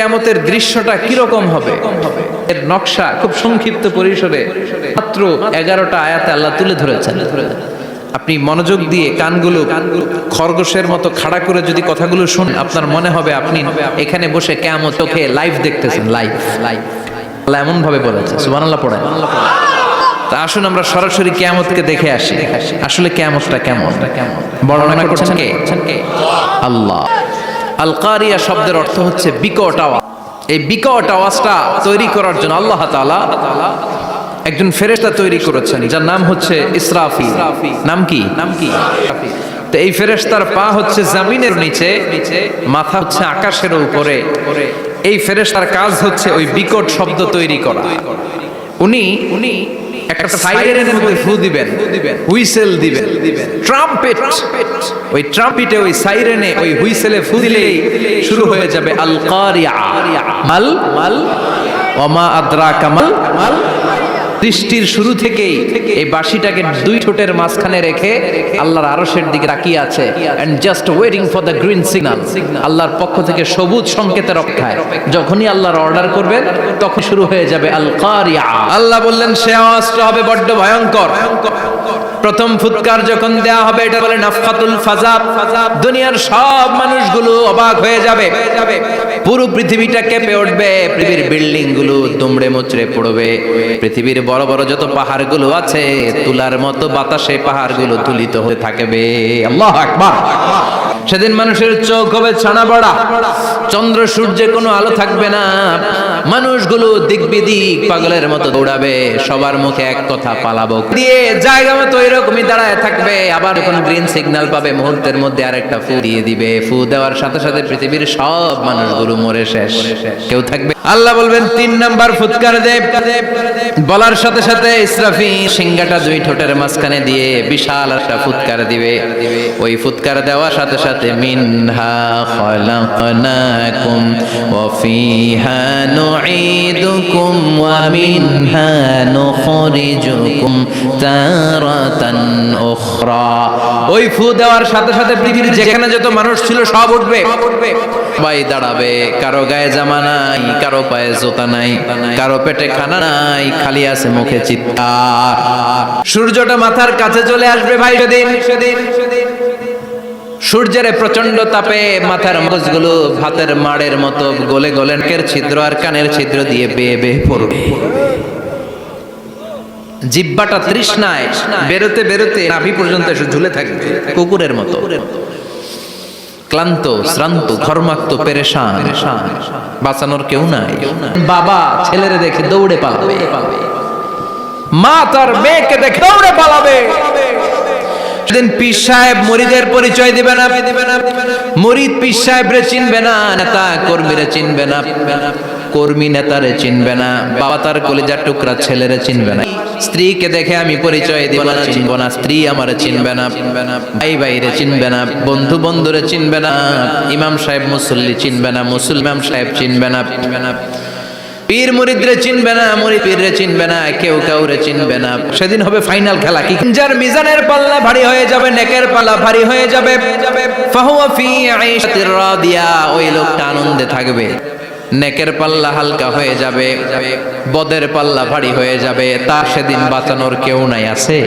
কেমতের দৃশ্যটা কীরকম হবে? এর নকশা খুব সংক্ষিপ্ত পরিসরে মাত্র এগারোটা আয়াতে আল্লাহ তুলে ধরেছেন। আপনি মনোযোগ দিয়ে কানগুলো খরগোশের মতো খাড়া করে যদি কথাগুলো শুনেন আপনার মনে হবে আপনি এখানে বসে কেমন চোখে লাইভ দেখতেছেন লাইভ লাইভ আল্লাহ এমন ভাবে বলেছে সুবহানাল্লাহ পড়ে তা আসুন আমরা সরাসরি কেয়ামতকে দেখে আসি। আসলে কেয়ামতটা কেমন? বর্ণনা করছেন কে? আল্লাহ। আল কারিয়া শব্দের অর্থ হচ্ছে বিকট আওয়াজ। এই বিকট আওয়াজটা তৈরি করার জন্য আল্লাহ তাআলা একজন ফেরেশতা তৈরি করেছেন, যার নাম হচ্ছে ইসরাফি নাম কি? নাম কি? তো এই ফেরেশতার পা হচ্ছে জমিনের নিচে, মাথা হচ্ছে আকাশের উপরে। এই ফেরেশতার কাজ হচ্ছে ওই বিকট শব্দ তৈরি করা। উনি উনি একটা সাইরেনের মধ্যে ফু দিবেন, হুইসেল দিবেন ট্রাম্পেট ওই ট্রাম্পিটে ওই সাইরেনে ওই হুইসেলে ফু দিলেই শুরু হয়ে যাবে আল কারিয়া মাল মাল ওমা আদ্রা কামাল মাল সৃষ্টির শুরু থেকেই এই বাঁশিটাকে দুই ঠোঁটের মাঝখানে রেখে আল্লাহর আরশের দিকে তাকিয়ে আছে and just waiting for the green signal আল্লাহর পক্ষ থেকে সবুজ সংকেতের অপেক্ষায়। যখনই আল্লাহর অর্ডার করবেন, তখন শুরু হয়ে যাবে আল কারিয়া আল্লাহ বললেন, সে আওয়াজটা হবে বড্ড ভয়ঙ্কর। প্রথম ফুৎকার যখন দেয়া হবে, এটা বলে নাফখাতুল ফাজাব। দুনিয়ার সব মানুষগুলো অবাক হয়ে যাবে। পুরো পৃথিবীটা কেঁপে উঠবে, পৃথিবীর বিল্ডিংগুলো দুমড়ে মুচড়ে পড়বে। পৃথিবীর বড় বড় যত পাহাড়গুলো আছে, তুলার মতো বাতাসে পাহাড়গুলো তুলিত হতে থাকবে। আল্লাহ আকবার। সেদিন মানুষের চোখ হবে ছানা বড়া। চন্দ্র সূর্যে কোনো আলো থাকবে না। মানুষগুলো দিক বিদিক পাগলের মতো দৌড়াবে। সবার মুখে এক কথা পালাবো। দিয়ে জায়গা মতো এরকমই দাঁড়ায় থাকবে। আবার যখন গ্রিন সিগন্যাল পাবে। মুহূর্তের মধ্যে আরেকটা ফু দিয়ে দিবে। ফু দেওয়ার সাথে সাথে পৃথিবীর সব মানুষগুলো মরে শেষ। কেউ থাকবে? আল্লাহ বলবেন, তিন নাম্বার ফুৎকার দেব। বলার সাথে সাথে ইসরাফি সিংহাটা দুই ঠোঁটের মাঝখানে দিয়ে বিশাল একটা ফুৎকার দিবে। ওই ফুৎকার দেওয়ার সাথে সাথে, মিনহা খলাকনাকুম ফিহা নুঈদুকুম ওয়া মিনহা নুখরিজুকুম তারাতান উখরা ওই ফু দেওয়ার সাথে সাথে পৃথিবীর যেখানে যত মানুষ ছিল সব উঠবে। সবাই দাঁড়াবে, কারও গায়ে জামা নাই, কারও পায়ে জোতা নাই, কারও পেটে খানা নাই, খালি আছে মুখে চিৎকার। সূর্যটা মাথার কাছে চলে আসবে ভাই সেদিন সেদিন সেদিন। সূর্যের প্রচণ্ড তাপে মাথার মগজগুলো ভাতের মাড়ের মতো গলে গলে নাকের ছিদ্র আর কানের ছিদ্র দিয়ে বেয়ে বেয়ে পড়বে। জিব্বাটা তৃষ্ণায় বেরোতে বেরোতে নাভি পর্যন্ত এসে ঝুলে থাকবে, কুকুরের মতো। ক্লান্ত, শ্রান্ত, ঘর্মাক্ত, পেরেশান। বাঁচানোর কেউ নাই। বাবা ছেলেরে দেখে দৌড়ে পালাবে। মা তার মেয়েকে দেখে দৌড়ে পালাবে। সেদিন পীর সাহেব মরিদের পরিচয় দিবে না। মরিদ পীর সাহেবরে চিনবে না, নেতা কর্মীরে চিনবে না, কর্মী নেতারে চিনবে না, বাবা তার কলিজার টুকরা ছেলেরে চিনবে না। স্ত্রীকে দেখে আমি পরিচয় দিব না, চিনব না, স্ত্রী আমারে চিনবে না, ভাই ভাইরে চিনবে না, বন্ধু বন্ধুরে চিনবে না, ইমাম সাহেব মুসল্লি চিনবে না, মুসলমান সাহেব চিনবে না চিনবে না। পীর মুরিদরে চিনবে না, মুরিদ পীররে চিনবে না, কেউ কাউরে চিনবে না। সেদিন হবে ফাইনাল খেলা, কি যার মিজানের পাল্লা ভারী হয়ে যাবে, নেকের পাল্লা ভারী হয়ে যাবে। ফাহুয়া ফি আইশাতির রাদিয়া, ওই লোকটা আনন্দে থাকবে। নেকের পাল্লা হালকা হয়ে যাবে, বদের পাল্লা ভারী হয়ে যাবে তার সেদিন বাঁচানোর কেউ নাই আছে।